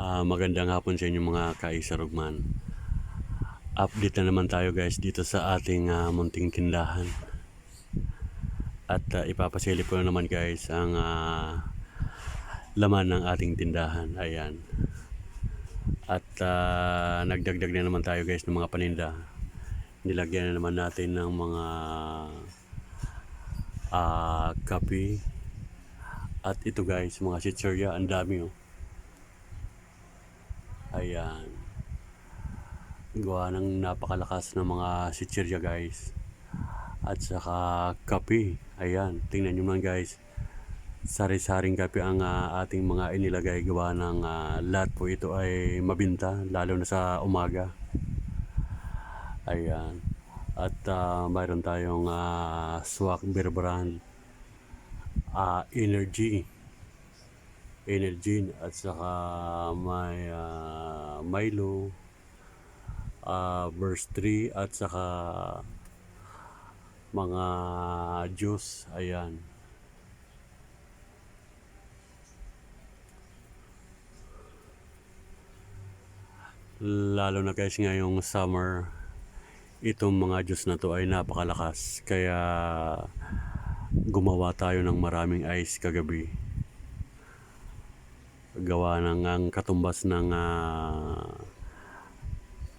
Ah, magandang hapon sa inyo mga kaisarugman. Update na naman tayo guys dito sa ating ah, munting tindahan. At ah, ipapasili ko na naman guys ang ah, laman ng ating tindahan. Ayan. At ah, nagdagdag na naman tayo guys ng mga paninda. Nilagyan na naman natin ng mga ah, kape. At ito guys, mga chichirya, ang dami oh. Ayan. Gawa ng napakalakas ng mga chichirya guys. At saka kape. Ayan. Tingnan nyo man guys. Sari-saring kape ang ah, ating mga inilagay. Gawa ng ah, lahat po ito ay mabinta. Lalo na sa umaga. Ayan. At ah, mayroon tayong uh, swak beer brand. ah, energy energy at saka may ah, Milo ah, verse 3 at saka mga juice ayan. Lalo na guys ngayong summer itong mga juice na to ay napakalakas. Kaya gumawa tayo ng maraming ice kagabi gawa ng ang katumbas ng ah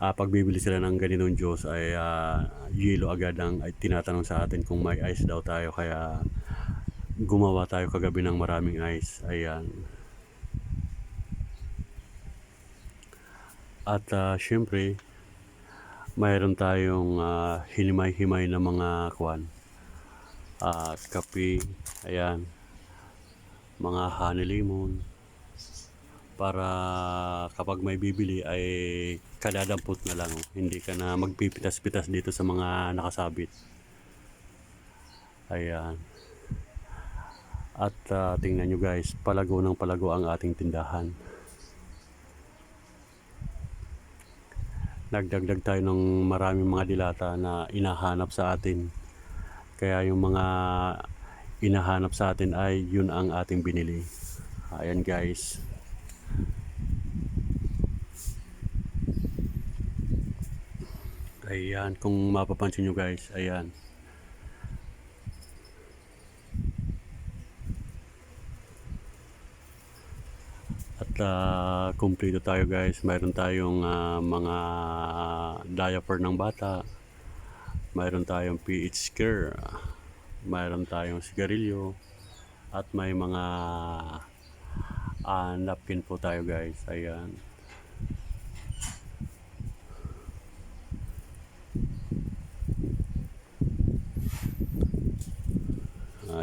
ah, pagbibili sila ng ganitong juice ay ah, yelo agad ang ay tinatanong sa atin kung may ice daw tayo. Kaya gumawa tayo kagabi ng maraming ice. Ayan. At ah, syempre mayroon tayong ah, hinimay-himay na mga kwan. Ah, kape. Ayan. Mga honey lemon para kapag may bibili ay kadadampot na lang. Hindi ka na magpipitas-pitas dito sa mga nakasabit. Ayan. At ah, tingnan nyo guys palago ng palago ang ating tindahan. Nagdagdag tayo ng maraming mga dilata na inahanap sa atin. Kaya yung mga inahanap sa atin ay yun ang ating binili. Ayan guys Ayan, kung mapapansin nyo guys, ayan. At ah, kumpleto tayo guys. Mayroon tayong ah, mga diaper ng bata. Mayroon tayong PH care. Mayroon tayong sigarilyo. At may mga ah, napkin po tayo guys. Ayan.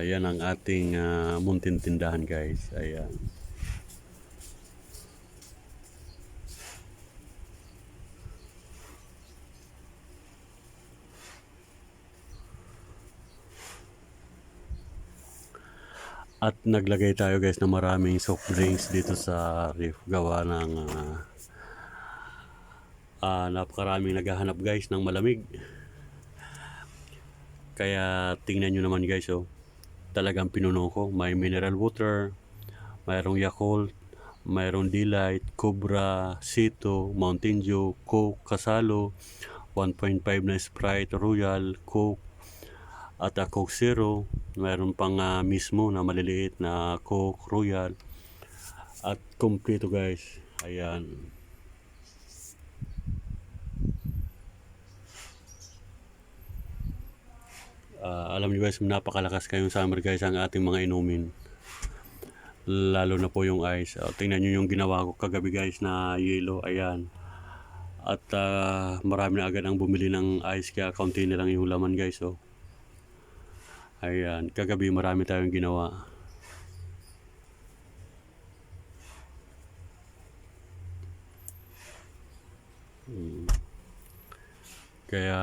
Ayan ang ating ah, munting tindahan guys. Ayan. At naglagay tayo guys ng maraming soft drinks dito sa ref gawa ng ah, ah, napakaraming naghahanap guys ng malamig. Kaya tingnan nyo naman guys oh. Talagang pinuno ko. May mineral water, mayroong Yakult, mayroong Delight, Cobra, Sito, Mountain Dew, Coke, Kasalo, 1.5 na Sprite, Royal, Coke, at uh, Coke Zero. Mayroon pang ah, mismo na maliliit na Coke, Royal. At kompleto guys. Ayan. Ah, alam niyo guys, napakalakas kayong summer guys ang ating mga inumin. Lalo na po yung ice. Ah, tingnan niyo yung ginawa ko kagabi guys na yellow. Ayan. At ah, marami na agad ang bumili ng ice kaya kaunti na lang yung laman guys. Oh. Ayan. Kagabi marami tayong ginawa. Hmm. Kaya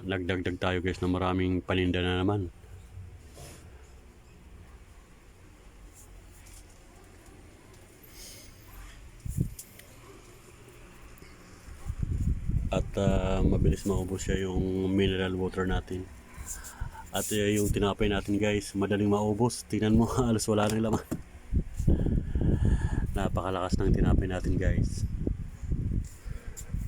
nagdagdag tayo guys ng maraming paninda na naman. At ah, mabilis maubos siya yung mineral water natin. At uh, yung tinapay natin guys, madaling maubos. Tingnan mo, halos wala nang laman. Napakalakas ng tinapay natin guys.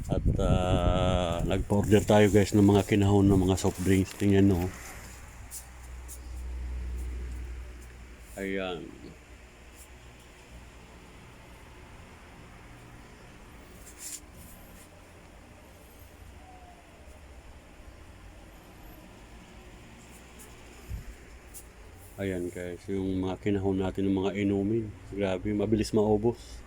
At ah, nagpa-order tayo guys ng mga kinahon ng mga soft drinks. Tingnan nyo. Ayan. Ayan guys, yung mga kinahon natin ng mga inumin. Grabe, mabilis maubos.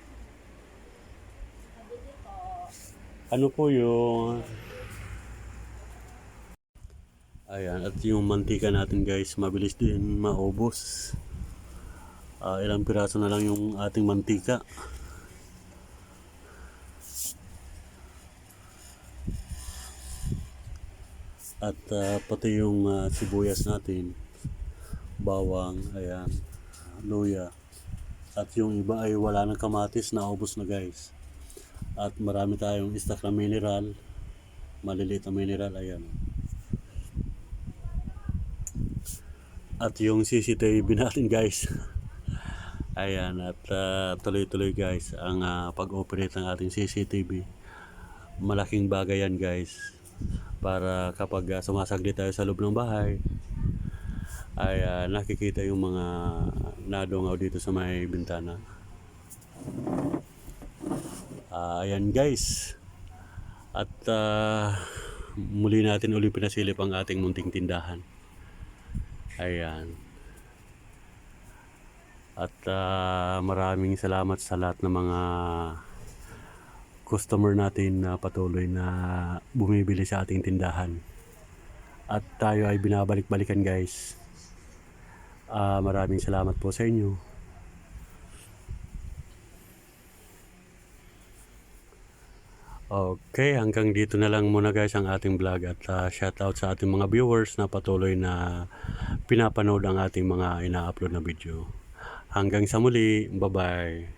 Ano po yung... Ayan, at yung mantika natin guys, mabilis din maubos. Ah, ilang piraso na lang yung ating mantika. At ah, pati yung ah, sibuyas natin, bawang, ayan, luya. At yung iba ay wala ng kamatis, naubos na guys. At marami tayong na mineral, maliliit na mineral, ayan. At yung CCTV natin guys. Ayan, at ah, tuloy-tuloy guys ang ah, pag-operate ng ating CCTV. Malaking bagay yan guys. Para kapag ah, sumasaglit tayo sa loob ng bahay, ay ah, nakikita yung mga nadungaw dito sa may bintana. Ah, ayan guys. At ah, muli natin uli pinasilip ang ating munting tindahan. Ayan. At ah, maraming salamat sa lahat ng mga customer natin na patuloy na bumibili sa ating tindahan. At tayo ay binabalik-balikan guys. Ah, maraming salamat po sa inyo. Okay, hanggang dito na lang muna guys ang ating vlog at ah, shoutout sa ating mga viewers na patuloy na pinapanood ang ating mga ina-upload na video. Hanggang sa muli, bye-bye.